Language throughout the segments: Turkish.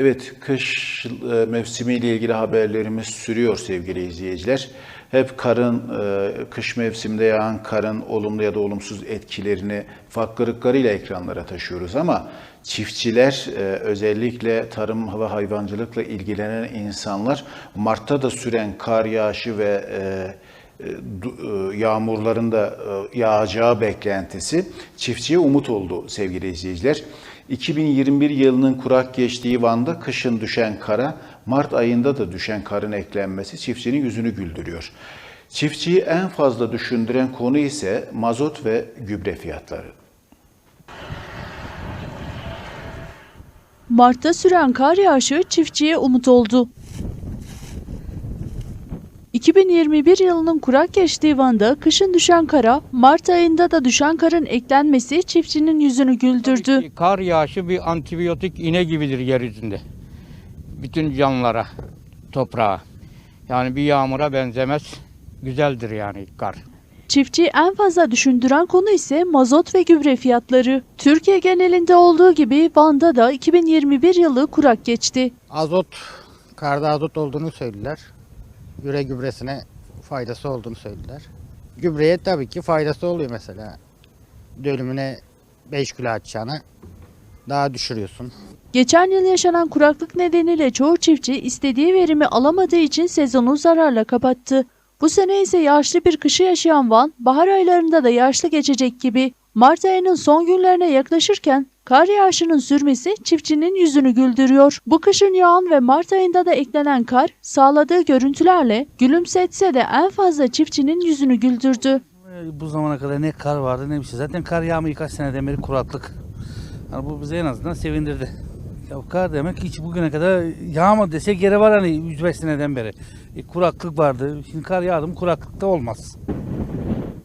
Evet, kış e, mevsimiyle ilgili haberlerimiz sürüyor sevgili izleyiciler. Hep karın, e, kış mevsiminde yağan karın olumlu ya da olumsuz etkilerini farklılıklarıyla ekranlara taşıyoruz ama çiftçiler, e, özellikle tarım ve hayvancılıkla ilgilenen insanlar Mart'ta da süren kar yağışı ve yağmurların da yağacağı beklentisi çiftçiye umut oldu sevgili izleyiciler. 2021 yılının kurak geçtiği Van'da kışın düşen kara, Mart ayında da düşen karın eklenmesi çiftçinin yüzünü güldürüyor. Çiftçiyi en fazla düşündüren konu ise mazot ve gübre fiyatları. Mart'ta süren kar yağışı çiftçiye umut oldu. 2021 yılının kurak geçtiği Van'da kışın düşen kara, Mart ayında da düşen karın eklenmesi çiftçinin yüzünü güldürdü. Kar yağışı bir antibiyotik iğne gibidir yeryüzünde. Bütün canlılara, toprağa. Yani bir yağmura benzemez. Güzeldir yani kar. Çiftçi en fazla düşündüren konu ise mazot ve gübre fiyatları. Türkiye genelinde olduğu gibi Van'da da 2021 yılı kurak geçti. Azot, karda azot olduğunu söylediler. Gübre gübresine faydası olduğunu söylediler. Gübreye tabii ki faydası oluyor mesela. Dönümüne 5 kilo atacağına daha düşürüyorsun. Geçen yıl yaşanan kuraklık nedeniyle çoğu çiftçi istediği verimi alamadığı için sezonu zararla kapattı. Bu sene ise yağışlı bir kışı yaşayan Van, bahar aylarında da yağışlı geçecek gibi. Mart ayının son günlerine yaklaşırken kar yağışının sürmesi çiftçinin yüzünü güldürüyor. Bu kışın yağan ve Mart ayında da eklenen kar sağladığı görüntülerle gülümsetse de en fazla çiftçinin yüzünü güldürdü. Bu zamana kadar ne kar vardı ne bir şey. Zaten kar yağmıyor kaç seneden beri kuraklık. Yani bu bizi en azından sevindirdi. Ya kar demek hiç bugüne kadar yağmadı desek yere var hani 105 seneden beri. E, kuraklık vardı. Şimdi kar yağdı mı kuraklık da olmaz.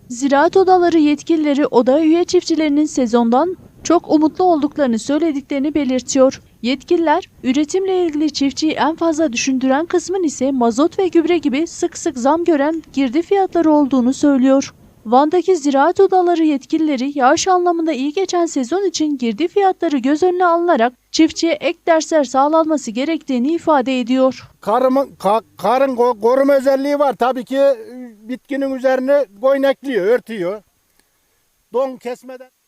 Ziraat odaları yetkilileri oda üye çiftçilerinin sezondan çok umutlu olduklarını söylediklerini belirtiyor. Yetkililer, üretimle ilgili çiftçiyi en fazla düşündüren kısmın ise mazot ve gübre gibi sık sık zam gören girdi fiyatları olduğunu söylüyor. Van'daki ziraat odaları yetkilileri yağış anlamında iyi geçen sezon için girdi fiyatları göz önüne alınarak çiftçiye ek dersler sağlanması gerektiğini ifade ediyor. Karımın, ka- karın ko- koruma özelliği var. Tabii ki e, bitkinin üzerine goynekliyor, örtüyor. Don kesmeden.